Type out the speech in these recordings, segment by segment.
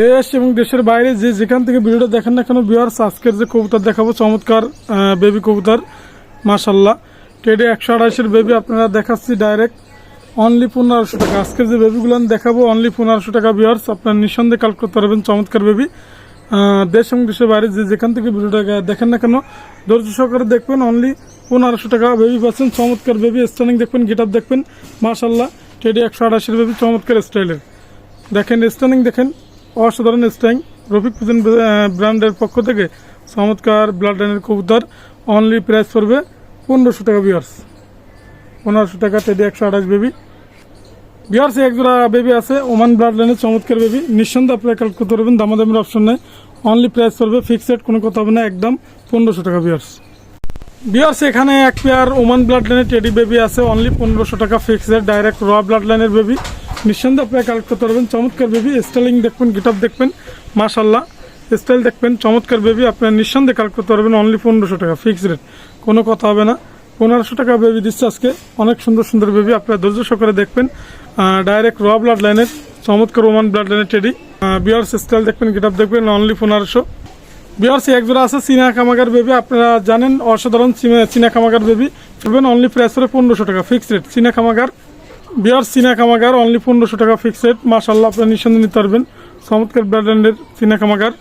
দেশ এবং দেশের বাইরে যে যেখান থেকে ভিডিওটা দেখেন না কেন বিহার আজকের যে কবুতর দেখাবো, চমৎকার বেবি কবুতর মাশাল্লাহ টেডে একশো আড়াইশের বেবি আপনারা দেখাচ্ছি ডাইরেক্ট অনলি পনেরোশো টাকা। আজকের যে বেবিগুলো আমি দেখাবো অনলি পনেরোশো টাকা বিয়ার্স আপনার নিঃসন্দেহে কাল করতে পারবেন, চমৎকার বেবি দেশ এবং দেশের বাইরে যে যেখান থেকে ভিডিওটা দেখেন না কেন, ধৈর্য সহকারে দেখবেন অনলি পনেরোশো টাকা বেবি পাচ্ছেন, চমৎকার বেবি স্টাইলিং দেখবেন গেট আপ দেখবেন মাশাল্লাহ টেডি একশো আড়াইশের বেবি চমৎকার স্টাইলের দেখেন স্টাইলিং দেখেন। অসাধারণ স্টাইং রফিক পিজন ব্র্যান্ডের পক্ষ থেকে চমৎকার ব্লাড লাইনের কবুতর অনলি প্রাইস পড়বে পনেরোশো টাকা বিয়ার্স পনেরোশো টাকা টেডি একশো আঠাশ বেবি বিয়ার্স এক জোড়া বেবি আছে ওমান ব্লাড লাইনের চমৎকার বেবি নিঃসন্দেহে আপনারা কালেক্ট করতে পারবেন, দামাদামের অপশন নেই। অনলি প্রাইস পড়বে ফিক্সড কোনো কথা হবে না, একদম পনেরোশো টাকা বিয়ার্স বিয়ার্স এখানে এক পেয়ার ওমান ব্লাড লাইনের টেডি বেবি আছে অনলি পনেরোশো টাকা ফিক্সড ডাইরেক্ট র ব্লাড লাইনের বেবি নিঃসন্দেহে আপনারা কালেক্ট করতে পারবেন। চমৎকার বেবি স্টাইলিং দেখবেন গিটাপ দেখবেন মাশাল্লাহ স্টাইল দেখবেন, চমৎকার বেবি আপনারা নিঃসন্দেহে কালেক্ট করতে পারবেন অনলি পনেরোশো টাকা ফিক্সড রেট কোনো কথা হবে না। পনেরোশো টাকা বেবি দিচ্ছে আজকে। অনেক সুন্দর সুন্দর বেবি আপনারা ধৈর্য সহকারে দেখবেন। ডাইরেক্ট র ব্লাড লাইনের চমৎকার ওমান ব্লাড লাইনের টেডি বিয়ার্স স্টাইল দেখবেন গিটাপ দেখবেন অনলি পনেরোশো। বিয়ার্স এক জোড়া আছে, চীনা কামাগার বেবি আপনারা জানেন, অসাধারণ চীনা- কামাগার বেবি ফেলবেন অনলি প্রাইস করে পনেরোশো টাকা ফিক্সড রেট চীনা কামাগার বিয়ার চীনা কামাগার অনলি পনেরোশো টাকা ফিক্সড মাশাল্লাহ আপনারা নিঃসন্দেহে নিতে পারবেন। চমৎকার ব্র্যান্ডের চীনা কামাগার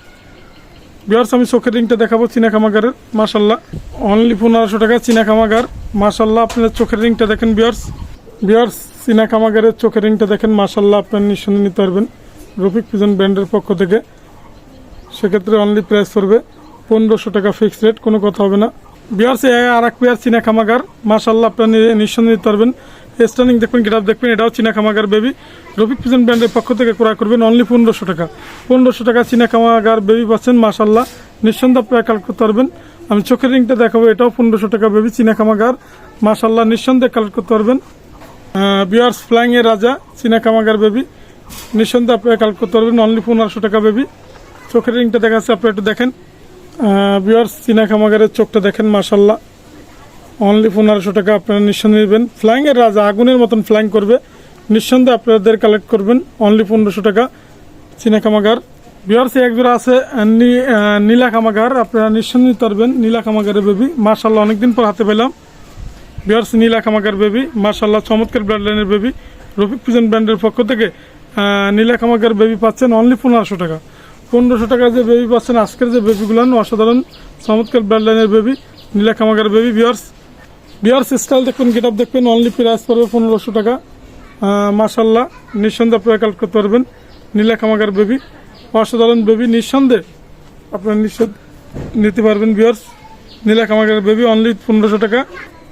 বিয়ার্স, আমি চোখের রিংটা দেখাবো চীনা কামাগারের মাশাল্লাহ অনলি পনেরোশো টাকা চীনা কামাগার মাশাল্লাহ আপনার চোখের রিংটা দেখেন বিয়ার্স। বিয়ার্স চীনা কামাগারের চোখের রিংটা দেখেন। মাশাল্লাহ আপনার নিঃসন্দেহে নিতে পারবেন। রফিক পিজন ব্র্যান্ডের পক্ষ থেকে। সেক্ষেত্রে অনলি প্রাইস পড়বে পনেরোশো টাকা ফিক্সড রেট কোনো কথা হবে না। বিয়ার্স আর এক পেয়ার চীনা খামাগার মাশাল্লাহ আপনার নিঃসন্দেহে নিতে পারবেন। স্টার্নিং দেখবেন গেটাপ দেখবেন এটাও চীনা খামাগার বেবি। রফিক পিজন ব্র্যান্ডের পক্ষ থেকে ক্রয় করবেন অনলি পনেরোশো টাকা। পনেরোশো টাকা চীনা খামাগার বেবি পাচ্ছেন মাশাল্লাহ নিঃসন্দেহ আপনারা কালেক্ট করতে পারবেন। আমি চোখের রিংটা দেখাবো, এটাও পনেরোশো টাকা বেবি, চীনা খামাগার মাশাল্লাহ নিঃসন্দেহে কালেক্ট করতে পারবেন। বিয়ার্স ফ্লাইং এর রাজা, চীনা খামাগার বেবি। নিঃসন্দেহে আপনারা কালেক্ট করতে পারবেন অনলি পনেরোশো টাকা বেবি। চোখের রিংটা দেখাচ্ছে আপনি একটু দেখেন। বিয়ার্স, চীনা খামাগারের চোখটা দেখেন মাশাল্লাহ অনলি পনেরোশো টাকা আপনারা নিঃসন্দেহে নেবেন। ফ্লাইংয়ের রাজা আগুনের মতন ফ্লাইং করবে। নিঃসন্দেহে আপনাদের কালেক্ট করবেন। অনলি পনেরোশো টাকা। চীনা কামাগার বিয়ার্স এক জোড়া আছে নীলা কামাগার আপনারা নিঃসন্দেহে পারবেন। নীলা কামাগারের বেবি মাশাল্লাহ অনেকদিন পর হাতে পেলাম। বিয়ার্স নীলা কামাগার বেবি মাশাল্লাহ চমৎকার ব্র্যান্ড লাইনের বেবি রফিক পিজন ব্র্যান্ডের পক্ষ থেকে নীলা খামাগার বেবি পাচ্ছেন অনলি পনেরোশো টাকা। পনেরোশো টাকা যে বেবি পাচ্ছেন, আজকের যে বেবিগুলো অসাধারণ, চমৎকার ব্র্যান্ড লাইনের বেবি নীলা কামাগার বেবি বিয়ার্স বিয়ার্স স্টাইল দেখবেন গেট দেখবেন অনলি প্রাইস পড়বে পনেরোশো টাকা। মাশাল্লাহ, নিঃসন্দেহে আপনারা কালেক্ট করতে পারবেন। নীলা খামাগার বেবি অসাধারণ বেবি নিঃসন্দেহে আপনারা নিঃসন্দেহে নিতে পারবেন বিয়ার্স নীলা কামাকের বেবি অনলি পনেরোশো টাকা।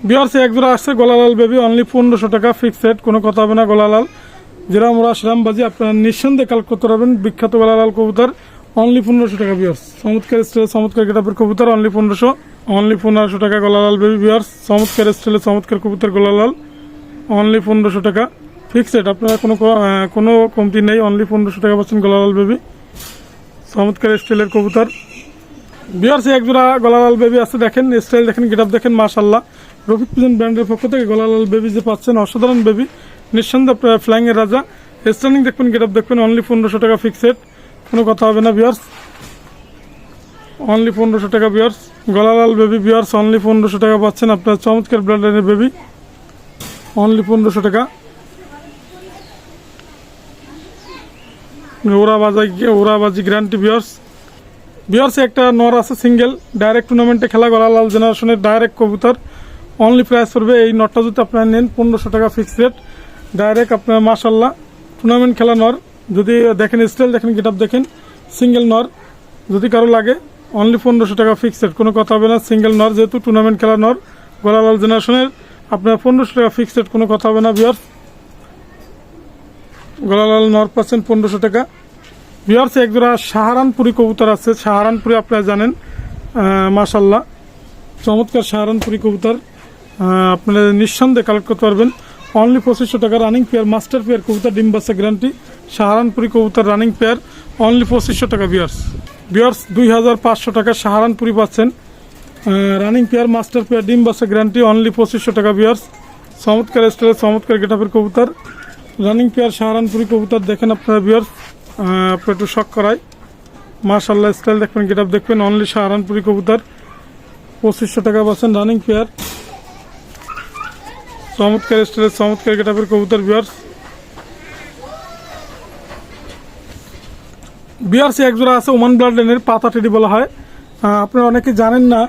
বিয়ার্স এক জোড়া আসছে, গোলালাল বেবি অনলি পনেরোশো টাকা। ফিক্সড কোনো কথা হবে না, গোলালাল। যেরাম ওরা শ্রামবাজি আপনারা নিঃসন্দেহে কাল করতে পারবেন। বিখ্যাত গোলালাল কবুতর অনলি পনেরোশো টাকা বিয়ার্স চমৎকার স্টাইলে চমৎকার গেটাপের কবুতর অনলি পনেরোশো। অনলি পনেরোশো টাকা গোলালাল বেবি বিয়ার্স চমৎকার স্টাইলে চমৎকার কবুতর গোলালাল। অনলি পনেরোশো টাকা। ফিক্সড আপনারা কোনো কোনো কমতি নেই, অনলি পনেরোশো টাকা পাচ্ছেন গোলালাল বেবি চমৎকার স্টাইলের কবুতর। বিয়ার্সে এক জোড়া গলালাল বেবি আছে, দেখেন স্টাইল দেখেন গেটআপ দেখেন মাশাল্লাহ রফিক পিজন ব্র্যান্ডের পক্ষ থেকে গলালাল বেবি যে পাচ্ছেন, অসাধারণ বেবি নিঃসন্দেহে ফ্লাইং এর রাজা। স্টার্নিং দেখবেন গেটআপ দেখবেন, অনলি পনেরোশো টাকা ফিক্সড কোনো কথা হবে না বিয়ার্স অনলি পনেরোশো টাকা বিয়ার্স গলালাল বেবি বিয়ার্স অনলি পনেরোশো টাকা পাচ্ছেন আপনার চমৎকার ব্র্যান্ডের বেবি অনলি পনেরোশো টাকা। ওরা বাজাই ওরা বাজি গ্যারান্টি বিয়ার্স বিয়ার্সে একটা নর আছে সিঙ্গেল ডাইরেক্ট টুর্নামেন্টে খেলা, গলালাল জেনারেশনের ডাইরেক্ট কবুতর। অনলি প্রাইস পড়বে এই নটটা যদি আপনারা নেন, পনেরোশো টাকা ফিক্স রেট ডাইরেক্ট আপনার মাসাল্লাহ টুর্নামেন্ট খেলা নর। যদি দেখেন স্টাইল দেখেন গেট দেখেন সিঙ্গেল নর। যদি কারও লাগে অনলি পনেরোশো টাকা ফিক্সড কোনো কথা হবে না। সিঙ্গেল নর, যেহেতু টুর্নামেন্ট খেলা নর, গোলালাল জেনারেশনের আপনার পনেরোশো টাকা ফিক্সড কোনো কথা হবে না বিয়ার্স গোলালাল নর পাচ্ছেন পনেরোশো টাকা। বিহারসে একজোড়া সাহারানপুরি কবুতর আছে। সাহারানপুরি আপনারা জানেন মাশাল্লাহ চমৎকার সাহারানপুরি কবুতর। আপনারা নিঃসন্দেহে কালেক্ট করতে পারবেন। অনলি পঁচিশশো টাকা রানিং পেয়ার মাস্টার পেয়ার কবুতর, ডিম বাচ্চা গ্যারান্টি সাহারানপুরি কবুতর রানিং পেয়ার অনলি পঁচিশশো টাকা বিয়ার্স বিয়ার্স, দুই হাজার পাঁচশো টাকা সাহারানপুরি পাচ্ছেন। রানিং পেয়ার, মাস্টার পেয়ার, ডিম বাচ্চা গ্যারান্টি অনলি পঁচিশশো টাকা বিয়ার্স। চমৎকার স্টাইলের চমৎকার গেটাপের কবুতর। রানিং পেয়ার, সাহারানপুরি কবুতর দেখেন আপনারা বিয়ার্স। একটু শখ করাই। মাশাল্লাহ স্টাইল দেখবেন গেট আপ দেখবেন অনলি সাহারানপুরি কবুতর। পঁচিশশো টাকা পাচ্ছেন রানিং পেয়ার। চমৎকার স্টাইলের চমৎকার গেট আপের কবুতর বিয়ার্স। বিআরসি একজোড়া আছে ওমান ব্লাড লাইনের পাতা টেডি বলা হয়। আপনারা অনেকে জানেন না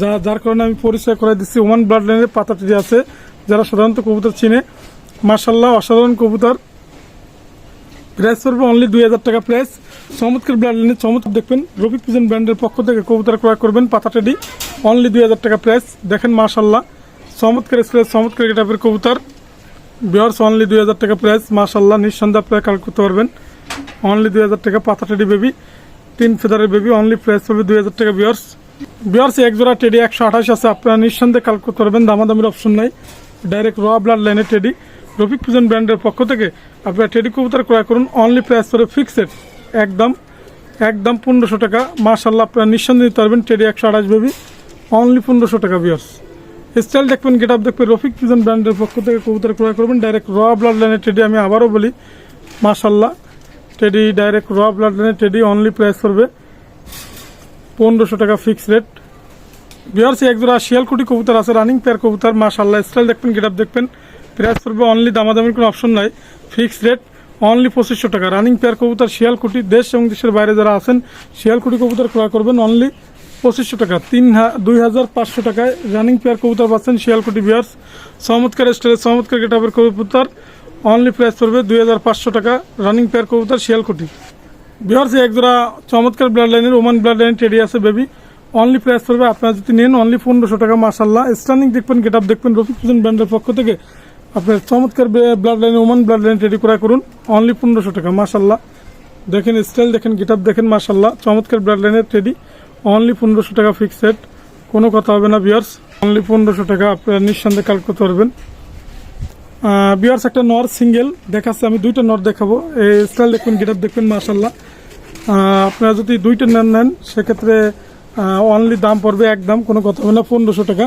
যা যার কারণে আমি পরিচয় করে দিচ্ছি। ওমান ব্লাড লাইনের পাতা টেডি আছে, যারা সাধারণত কবুতর চিনে। মার্শাল্লাহ অসাধারণ কবুতর। প্রাইস পড়বে অনলি দুই হাজার টাকা প্রাইস চমৎকার ব্লাড লাইনের চমৎকার দেখবেন। রফিক পিজন ব্র্যান্ডের পক্ষ থেকে কবুতর ক্রয় করবেন পাতা টেডি। অনলি দুই হাজার টাকা প্রাইস দেখেন মার্শাল্লাহ চমৎকার স্প্রেস চমৎকার গেটাপের কবুতর। বিয়ার্স অনলি দুই হাজার টাকা প্রাইস মার্শাল্লাহ নিঃসন্দেহ আপনারা কালেক্ট করতে পারবেন। অনলি দুই হাজার টাকা পাতা টেডি বেবি তিন ফেদারের বেবি অনলি প্রাইস পড়বে দুই হাজার টাকা বিয়ার্স বিয়ার্স এক জোড়া টেডি একশো আঠাশ আছে, আপনারা নিঃসন্দেহে কালেক্ট করতে পারবেন দামাদামির অপশন নাই। ডাইরেক্ট র ব্লাড লাইনের টেডি রফিক পুজন ব্র্যান্ডের পক্ষ থেকে আপনারা টেডি কবুতর ক্রয় করুন অনলি প্রাইস পড়বে ফিক্সড একদম একদম পনেরোশো টাকা। মার্শাল্লাহ আপনারা নিঃসন্দেহে নিতে পারবেন টেডি একশো আঠাশ বেবি অনলি পনেরোশো টাকা বিয়ার্স স্টাইল দেখবেন গেট আপ দেখবেন রফিক পিজন ব্র্যান্ডের পক্ষ থেকে কবুতর ক্রয় করবেন ডাইরেক্ট র ব্লাড লাইনের টেডি আমি আবারও বলি মাশাল্লাহ টেডি ডাইরেক্ট র ব্লাড লাইনের টেডি অনলি প্রাইস করবে। পনেরোশো টাকা ফিক্স রেট বিহারসি একজোড়া শিয়ালকুটি কবুতর আছে রানিং পেয়ার কবুতর মাশাল্লাহ স্টাইল দেখবেন গেট দেখবেন। প্রাইস পড়বে অনলি দামাদামির কোনো অপশন নাই। ফিক্স রেট অনলি পঁচিশশো টাকা। রানিং পেয়ার কবুতর শিয়ালকুটি দেশ এবং দেশের বাইরে যারা আছেন শিয়ালকুটি কবুতর ক্রয় করবেন অনলি পঁচিশশো টাকা। তিন দুই হাজার পাঁচশো টাকায় রানিং পেয়ার কবুতর পাচ্ছেন শিয়ালকুটি বিয়ার্স চমৎকার স্টাইলের চমৎকার গেটাপের কবুতর। অনলি প্রাইস পড়বে দুই হাজার পাঁচশো টাকা রানিং পেয়ার কবুতর শিয়ালকুটি। বিহার্সে একজোড়া চমৎকার ব্লাড লাইনের ওমান ব্লাড লাইন টেডি আছে বেবি অনলি প্রাইস পড়বে, আপনারা যদি নেন অনলি পনেরোশো টাকা মাসাল্লাহ স্টার্নিং দেখবেন গেট আপ দেখবেন, রফিক ফুজন ব্র্যান্ডের পক্ষ থেকে। আপনার চমৎকার blood line Oman blood line teddy ক্রয় করুন অনলি পনেরোশো টাকা মার্শাল্লাহ দেখেন স্টাইল দেখেন গেট আপ দেখেন মাসাল্লাহ চমৎকার ব্লাড লাইনের টেডি অনলি পনেরোশো টাকা ফিক্সড কোনো কথা হবে না বিয়ার্স অনলি পনেরোশো টাকা, আপনারা নিঃসন্দেহে কাল করতে পারবেন বিয়ার্স একটা নর সিঙ্গেল দেখাচ্ছে, আমি দুইটা নর দেখাবো। এই স্টাইল দেখবেন গেট দেখবেন মার্শাল্লাহ আপনারা যদি দুইটা নেন নেন, সেক্ষেত্রে অনলি দাম পড়বে একদম, কোনো কথা হবে না, পনেরোশো টাকা।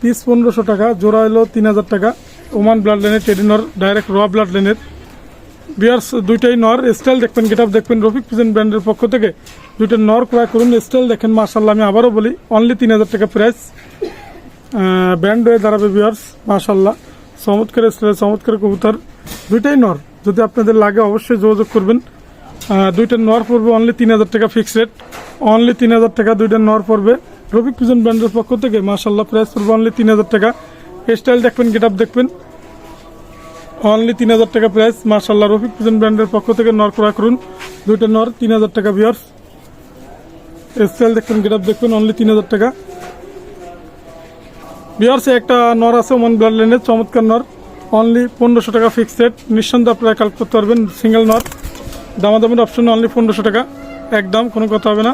পিস পনেরোশো টাকা, জোড়া হলো তিন হাজার টাকা। ওমান ব্লাড লাইনের টেডি নর ডাইরেক্ট র ব্লাড লাইনের বিয়ার্স দুইটাই নর স্টাইল দেখবেন গেট দেখবেন, রফিক প্রেজেন্ট ব্র্যান্ডের পক্ষ থেকে। দুইটা নর ক্রয় করুন স্টাইল দেখেন মার্শাল্লাহ আমি আবারও বলি অনলি তিন হাজার টাকা প্রাইস ব্যান্ড হয়ে দাঁড়াবে বিয়ার্স মাশাল্লাহ চমৎকার স্টাইল চমৎকার কবুতর। দুইটাই নর। যদি আপনাদের লাগে অবশ্যই যোগাযোগ করবেন। দুইটা নর পড়বে অনলি তিন হাজার টাকা ফিক্স রেট অনলি তিন হাজার টাকা দুইটা নর পড়বে। রফিক পিজন ব্র্যান্ডের পক্ষ থেকে মাশাল্লাহ প্রাইস পড়বে অনলি তিন হাজার টাকা। স্টাইল দেখবেন গেট দেখবেন। অনলি তিন হাজার টাকা প্রাইস মাশাল্লাহ রফিক পিজন ব্র্যান্ডের পক্ষ থেকে নর ক্রয় করুন। দুইটা নর, তিন হাজার টাকা বিয়ার্স স্টাইল দেখবেন গেট দেখবেন অনলি তিন হাজার টাকা। বিহারসে একটা নর আছে, ওমান ব্লাড লাইনের চমৎকার নর। অনলি পনেরোশো টাকা ফিক্সড নিঃসন্দেহে আপনারা কালেক্ট করতে পারবেন সিঙ্গেল নর। দামাদামের অপশন অনলি পনেরোশো টাকা। একদম, কোনো কথা হবে না।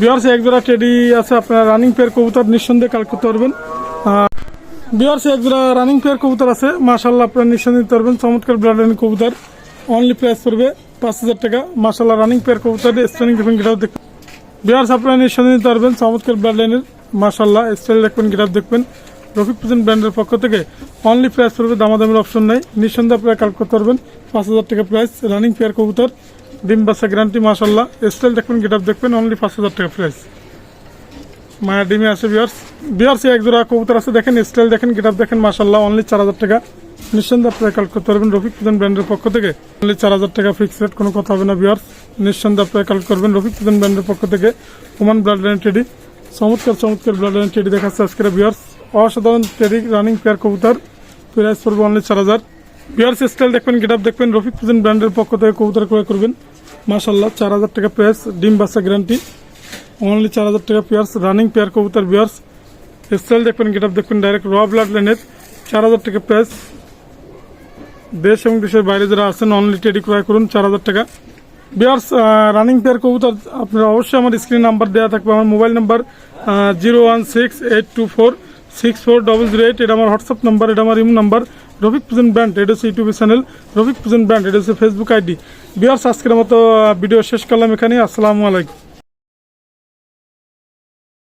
বিহারসে এক জোড়া টেডি আছে, আপনারা রানিং পেয়ার কবুতর নিঃসন্দেহে কালেক্ট করতে পারবেন। বিহারসে এক জোড়া রানিং পেয়ার কবুতর আছে মাশাল্লাহ আপনারা নিঃসন্দেহে নিতে পারবেন, চমৎকার ব্লাড লাইনের কবুতর। অনলি প্রাইস পড়বে পাঁচ হাজার টাকা। মাশাল্লাহ রানিং পেয়ার কবুতর স্টার্নিং দেখবেন গেটাও দেখবেন বিহার আপনারা নিঃসন্দেহে নিতে পারবেন, চমৎকার ব্লাড মাশাল্লাহ স্টাইল দেখবেন গিটার দেখবেন। রফিক প্রেজেন্ট ব্র্যান্ডের পক্ষ থেকে অনলি প্রাইস পড়বে, দামাদামের অপশন নাই। নিঃসন্দেহে আপনারা কালেক্ট করতে পারবেন পাঁচ হাজার টাকা প্রাইস রানিং পেয়ার কবুতর, ডিম বাচ্চা গ্যারান্টি মাশাল্লাহ স্টাইল দেখবেন গিটার দেখবেন অনলি পাঁচ হাজার টাকা প্রাইস মায়া ডিমে আছে বিয়ার্স বিয়ার্স এক জোড়া কবুতর আছে, দেখেন স্টাইল দেখেন গিটার দেখেন মাশাল্লাহ অনলি চার হাজার টাকা। নিঃসন্দেহে আপনারা কালেক্ট করতে পারবেন রফিক প্রেজেন্ট ব্র্যান্ডের পক্ষ থেকে। অনলি চার হাজার টাকা ফিক্স রেট কোনো কথা হবে না বিয়ার্স নিঃসন্দেহে আপনারা কালেক্ট করবেন, রফিক প্রেজেন্ট ব্র্যান্ডের পক্ষ থেকে। ওমান ব্লাড লাইন টেডি চমৎকার চমৎকার ব্লাড লাইন টেডি দেখাচ্ছে আজকের বিয়ার্স অসাধারণ টেডি রানিং পেয়ার কবুতর। প্রাইস পড়বে অনলি চার হাজার। বিয়ার্স স্টাইল দেখবেন গেট আপ দেখবেন। রফিক প্রেজেন্ট ব্র্যান্ডের পক্ষ থেকে কবুতর ক্রয় করবেন। মাশাল্লাহ চার হাজার টাকা প্রাইস ডিম বাসা গ্যারান্টি অনলি চার হাজার টাকা পেয়ার্স রানিং পেয়ার কবুতর বিয়ার্স স্টাইল দেখবেন গেট আপ দেখবেন ডাইরেক্ট র ব্লাড লাইনের চার হাজার টাকা প্রাইস দেশ এবং দেশের বাইরে যারা আছেন অনলি টেডি ক্রয় করুন, চার হাজার টাকা। বিয়ার্স রানিং পেয়ার কবুতর, আপনারা অবশ্যই আমার স্ক্রিন নাম্বার দেওয়া থাকবে, আমার mobile number zero one six eight two four six four double zero eight এটা আমার হোয়াটসঅ্যাপ নাম্বার এটা আমার imo number Rafiq present brand, এটা হচ্ছে YouTube channel Rafiq present brand, এটা হচ্ছে ফেসবুক আইডি বিয়ার্স আজকের মতো ভিডিও শেষ করলাম এখানে আসসালামু আলাইকুম।